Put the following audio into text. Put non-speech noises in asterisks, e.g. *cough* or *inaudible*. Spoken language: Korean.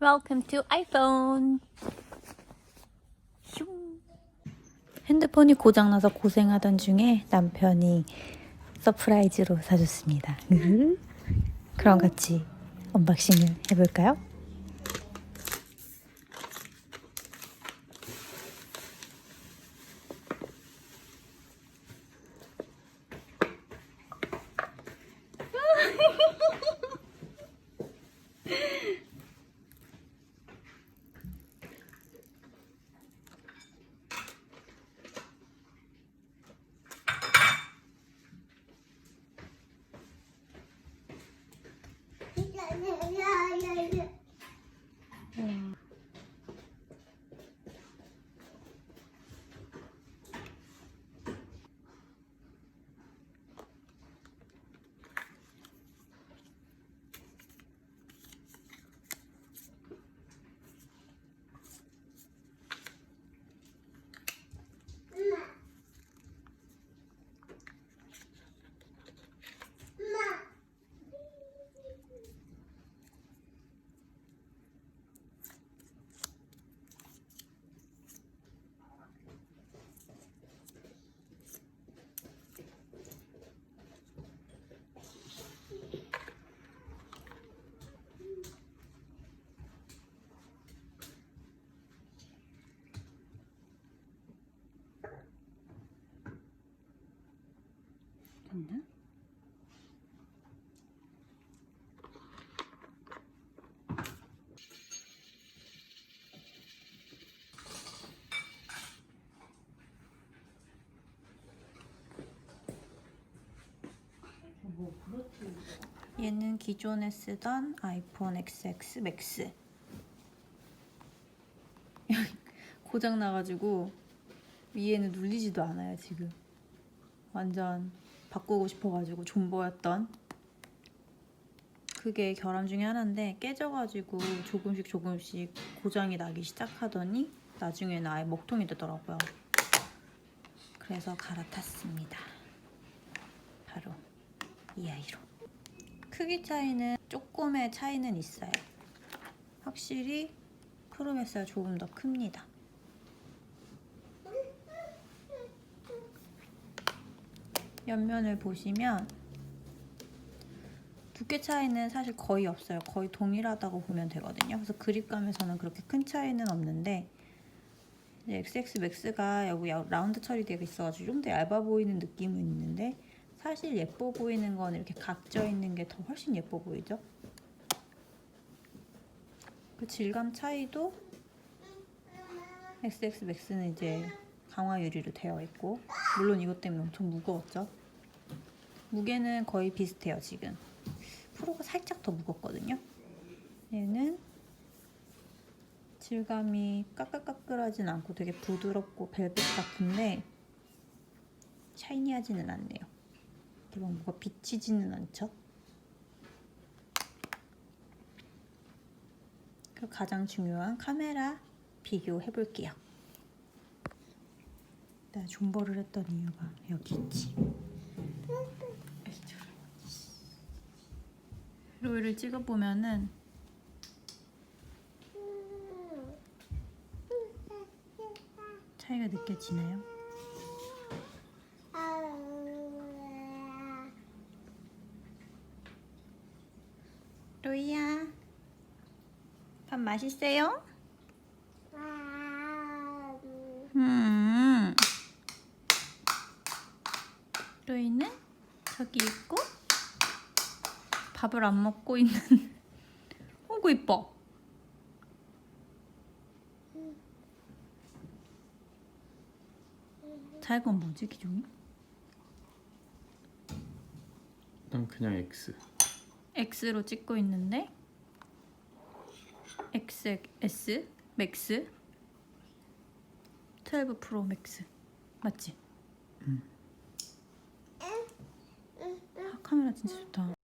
Welcome to iPhone. 슝. 핸드폰이 고장나서 고생하던 중에 남편이 서프라이즈로 사줬습니다. 그럼 같이 언박싱을 해볼까요? *laughs* 됐나? 얘는 기존에 쓰던 아이폰 XX 맥스 고장 나가지고 위에는 눌리지도 않아요 지금 완전 바꾸고 싶어가지고 존버였던 그게 결함 중에 하나인데 깨져가지고 조금씩 조금씩 고장이 나기 시작하더니 나중에는 아예 먹통이 되더라고요. 그래서 갈아탔습니다. 바로 이 아이로. 크기 차이는 조금의 차이는 있어요. 확실히 프로메스가 조금 더 큽니다. 옆면을 보시면 두께 차이는 사실 거의 없어요. 거의 동일하다고 보면 되거든요. 그래서 그립감에서는 그렇게 큰 차이는 없는데 XX 맥스가 여기 라운드 처리되어 있어가지고 좀 더 얇아 보이는 느낌은 있는데 사실 예뻐 보이는 건 이렇게 각져 있는 게 더 훨씬 예뻐 보이죠? 그 질감 차이도 XX 맥스는 이제 강화 유리로 되어 있고 물론 이것 때문에 엄청 무거웠죠. 무게는 거의 비슷해요 지금. 프로가 살짝 더 무겁거든요. 얘는 질감이 까끌까끌하진 않고 되게 부드럽고 벨벳 같은데 샤이니하지는 않네요. 막 뭐가 비치지는 않죠. 그리고 가장 중요한 카메라 비교해 볼게요. 내가 존버를 했던 이유가 여기 있지. 로이를 찍어보면은 차이가 느껴지나요? 로이야, 밥 맛있어요? 음. 로이는 저기 있고 밥을 안 먹고 있는 *laughs* 어구 이뻐 자 이건 뭐지 기종이? 난 그냥 X. X로 찍고 있는데 XS 맥스 12 프로 맥스 맞지? 아, 카메라 진짜 좋다